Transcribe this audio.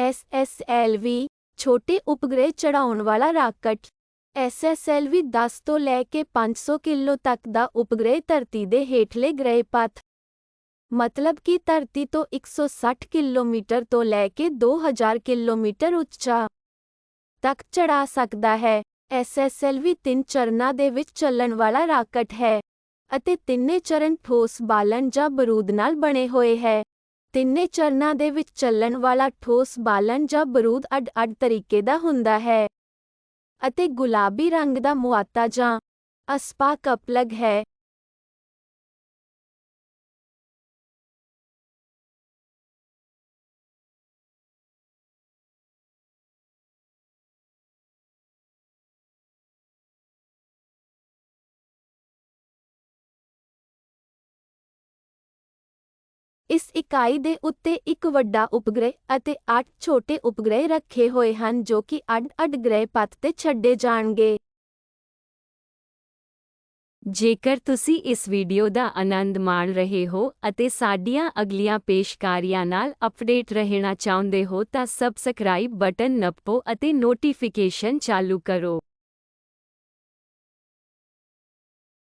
SSLV ਛੋਟੇ ਉਪਗ੍ਰਹਿ ਚੜਾਉਣ ਵਾਲਾ rocket. SSLV 10 ਤੋਂ ਲੈ ਕੇ 500 ਕਿਲੋ ਤੱਕ ਦਾ ਉਪਗ੍ਰਹਿ ਧਰਤੀ ਦੇ ਹੇਠਲੇ ਗ੍ਰਹਿ ਪੱਥ। ਮਤਲਬ ਕਿ ਧਰਤੀ ਤੋਂ 160 ਕਿਲੋਮੀਟਰ ਤੋਂ ਲੈ ਕੇ 2000 ਕਿਲੋਮੀਟਰ ਉੱਚਾ ਤੱਕ ਚੜਾ ਸਕਦਾ ਹੈ। SSLV ਤਿੰਨ ਚਰਨਾਂ ਦੇ ਵਿੱਚ ਚੱਲਣ ਵਾਲਾ ਰਾਕਟ ਹੈ ਅਤੇ ਤਿੰਨੇ ਚਰਨ ਠੋਸ ਬਾਲਣ ਜਾਂ ਬਰੂਦ ਨਾਲ ਬਣੇ ਹੋਏ ਹੈ। ਤਿੰਨੇ ਚਰਨਾਂ ਦੇ ਵਿੱਚ ਚੱਲਣ ਵਾਲਾ ਠੋਸ ਬਾਲਣ ਜਾਂ ਬਰੂਦ ਅੱਡ-ਅੱਡ ਤਰੀਕੇ ਦਾ ਹੁੰਦਾ ਹੈ। ਅਤੇ ਗੁਲਾਬੀ ਰੰਗ ਦਾ ਮੁਆਤਾ ਜਾਂ ਅਸਪਾ ਕਪਲਗ ਹੈ। ਇਸ ਇਕਾਈ ਦੇ ਉੱਤੇ ਇੱਕ ਵੱਡਾ ਉਪਗ੍ਰਹਿ ਅਤੇ 8 ਛੋਟੇ ਉਪਗ੍ਰਹਿ ਰੱਖੇ ਹੋਏ ਹਨ ਜੋ ਕਿ ਅੱਡ-ਅੱਡ ਗ੍ਰਹਿ ਪੱਥ ਤੇ ਛੱਡੇ ਜਾਣਗੇ। ਜੇਕਰ ਤੁਸੀਂ ਇਸ ਵੀਡੀਓ ਦਾ ਆਨੰਦ ਮਾਣ ਰਹੇ ਹੋ ਅਤੇ ਸਾਡੀਆਂ ਅਗਲੀਆਂ ਪੇਸ਼ਕਾਰੀਆਂ ਨਾਲ ਅਪਡੇਟ ਰਹਿਣਾ ਚਾਹੁੰਦੇ ਹੋ ਤਾਂ ਸਬਸਕ੍ਰਾਈਬ ਬਟਨ ਨੱਪੋ ਅਤੇ ਨੋਟੀਫਿਕੇਸ਼ਨ ਚਾਲੂ ਕਰੋ।